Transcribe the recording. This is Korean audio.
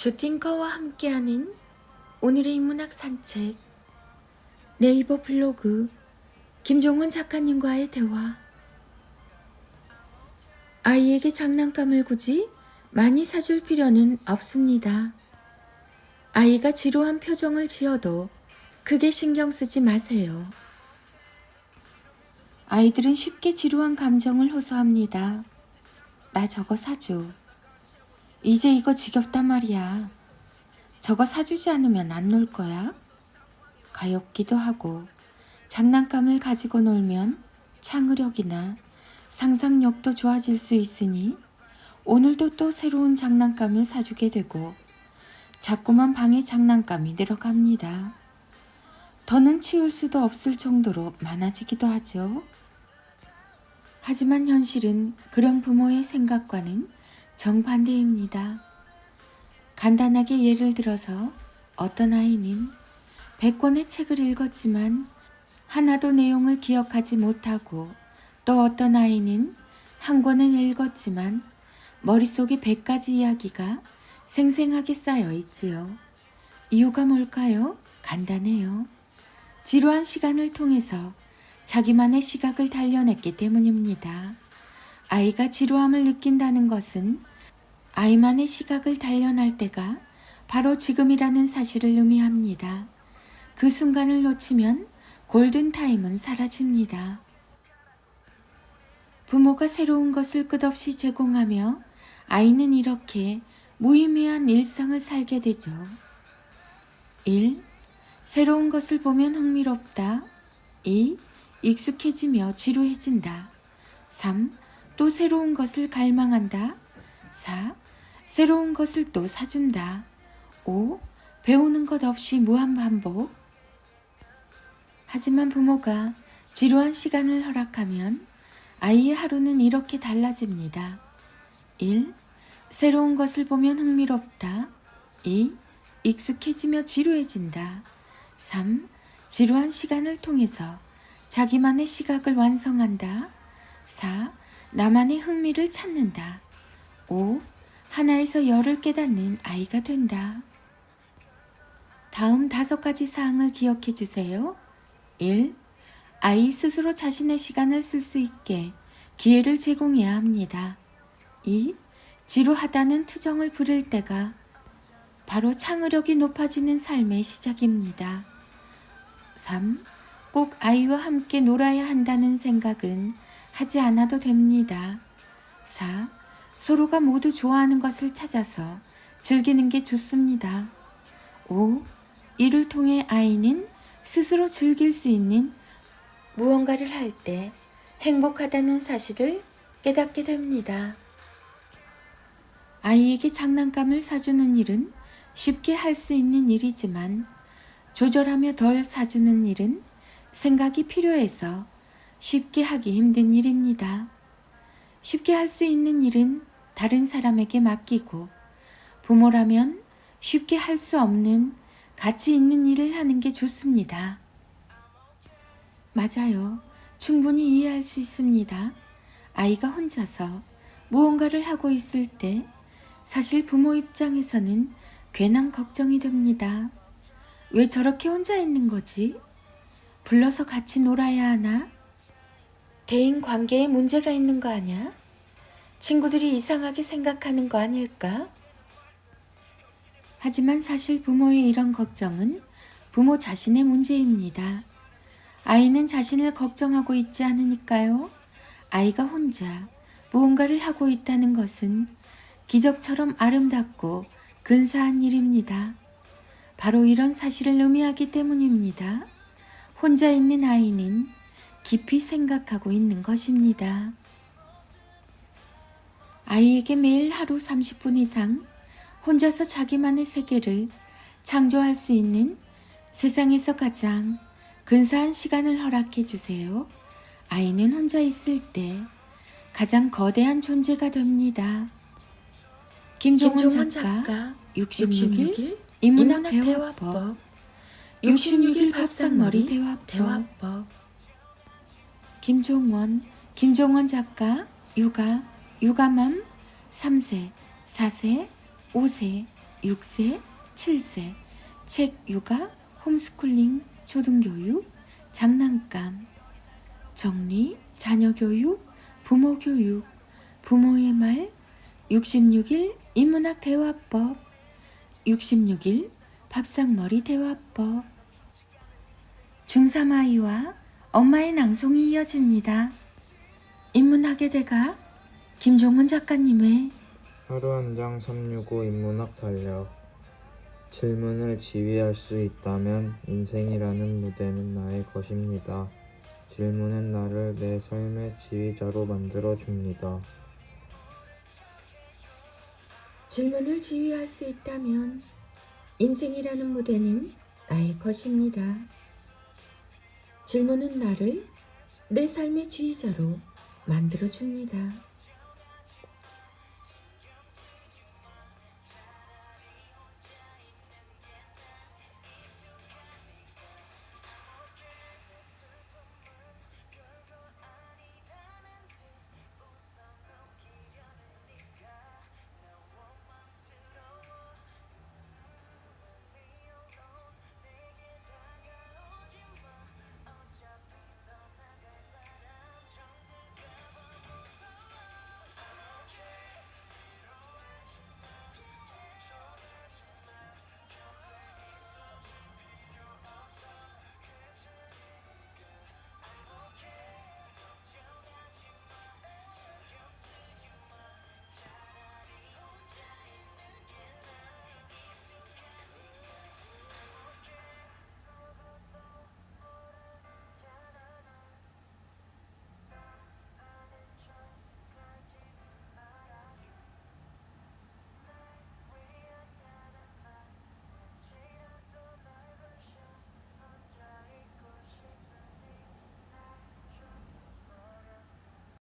주팅커와 함께하는 오늘의 인문학 산책 네이버 블로그 김종원 작가님과의 대화 아이에게 장난감을 굳이 많이 사줄 필요는 없습니다. 아이가 지루한 표정을 지어도 크게 신경 쓰지 마세요. 아이들은 쉽게 지루한 감정을 호소합니다. 나 저거 사줘. 이제 이거 지겹단 말이야. 저거 사주지 않으면 안 놀 거야? 가엾기도 하고 장난감을 가지고 놀면 창의력이나 상상력도 좋아질 수 있으니 오늘도 또 새로운 장난감을 사주게 되고 자꾸만 방에 장난감이 늘어갑니다. 더는 치울 수도 없을 정도로 많아지기도 하죠. 하지만 현실은 그런 부모의 생각과는 정반대입니다. 간단하게 예를 들어서 어떤 아이는 100권의 책을 읽었지만 하나도 내용을 기억하지 못하고 또 어떤 아이는 한 권은 읽었지만 머릿속에 100가지 이야기가 생생하게 쌓여 있지요. 이유가 뭘까요? 간단해요. 지루한 시간을 통해서 자기만의 시각을 단련했기 때문입니다. 아이가 지루함을 느낀다는 것은 아이만의 시각을 단련할 때가 바로 지금이라는 사실을 의미합니다. 그 순간을 놓치면 골든타임은 사라집니다. 부모가 새로운 것을 끝없이 제공하며 아이는 이렇게 무의미한 일상을 살게 되죠. 1. 새로운 것을 보면 흥미롭다. 2. 익숙해지며 지루해진다. 3. 또 새로운 것을 갈망한다. 4. 새로운 것을 또 사준다. 5. 배우는 것 없이 무한 반복. 하지만 부모가 지루한 시간을 허락하면 아이의 하루는 이렇게 달라집니다. 1. 새로운 것을 보면 흥미롭다. 2. 익숙해지며 지루해진다. 3. 지루한 시간을 통해서 자기만의 시각을 완성한다. 4. 나만의 흥미를 찾는다. 5. 하나에서 열을 깨닫는 아이가 된다. 다음 다섯 가지 사항을 기억해 주세요. 1. 아이 스스로 자신의 시간을 쓸 수 있게 기회를 제공해야 합니다. 2. 지루하다는 투정을 부릴 때가 바로 창의력이 높아지는 삶의 시작입니다. 3. 꼭 아이와 함께 놀아야 한다는 생각은 하지 않아도 됩니다. 4. 서로가 모두 좋아하는 것을 찾아서 즐기는 게 좋습니다. 5. 이를 통해 아이는 스스로 즐길 수 있는 무언가를 할 때 행복하다는 사실을 깨닫게 됩니다. 아이에게 장난감을 사주는 일은 쉽게 할 수 있는 일이지만 조절하며 덜 사주는 일은 생각이 필요해서 쉽게 하기 힘든 일입니다. 쉽게 할 수 있는 일은 다른 사람에게 맡기고 부모라면 쉽게 할 수 없는 가치 있는 일을 하는 게 좋습니다. 맞아요. 충분히 이해할 수 있습니다. 아이가 혼자서 무언가를 하고 있을 때 사실 부모 입장에서는 괜한 걱정이 됩니다. 왜 저렇게 혼자 있는 거지? 불러서 같이 놀아야 하나? 대인 관계에 문제가 있는 거 아니야? 친구들이 이상하게 생각하는 거 아닐까? 하지만 사실 부모의 이런 걱정은 부모 자신의 문제입니다. 아이는 자신을 걱정하고 있지 않으니까요. 아이가 혼자 무언가를 하고 있다는 것은 기적처럼 아름답고 근사한 일입니다. 바로 이런 사실을 의미하기 때문입니다. 혼자 있는 아이는 깊이 생각하고 있는 것입니다. 아이에게 매일 하루 30분 이상 혼자서 자기만의 세계를 창조할 수 있는 세상에서 가장 근사한 시간을 허락해 주세요. 아이는 혼자 있을 때 가장 거대한 존재가 됩니다. 김종원, 김종원 작가, 작가 66일 66일 인문학 인문학 대화법 대화법 66일 밥상머리 대화법 대화법 김종원 김종원 작가 육아 육아맘 3세 4세 5세 6세, 7세, 책 육아, 홈스쿨링, 초등교육, 장난감, 정리, 자녀 교육, 부모 교육, 부모의 말, 66일 인문학 대화법, 66일 밥상머리 대화법. 중3 아이와 엄마의 낭송이 이어집니다. 인문학의 대가 김종훈 작가님의 하루 한 장 365 인문학 달력 질문을 지휘할 수 있다면 인생이라는 무대는 나의 것입니다. 질문은 나를 내 삶의 지휘자로 만들어 줍니다. 질문을 지휘할 수 있다면 인생이라는 무대는 나의 것입니다. 질문은 나를 내 삶의 지휘자로 만들어 줍니다.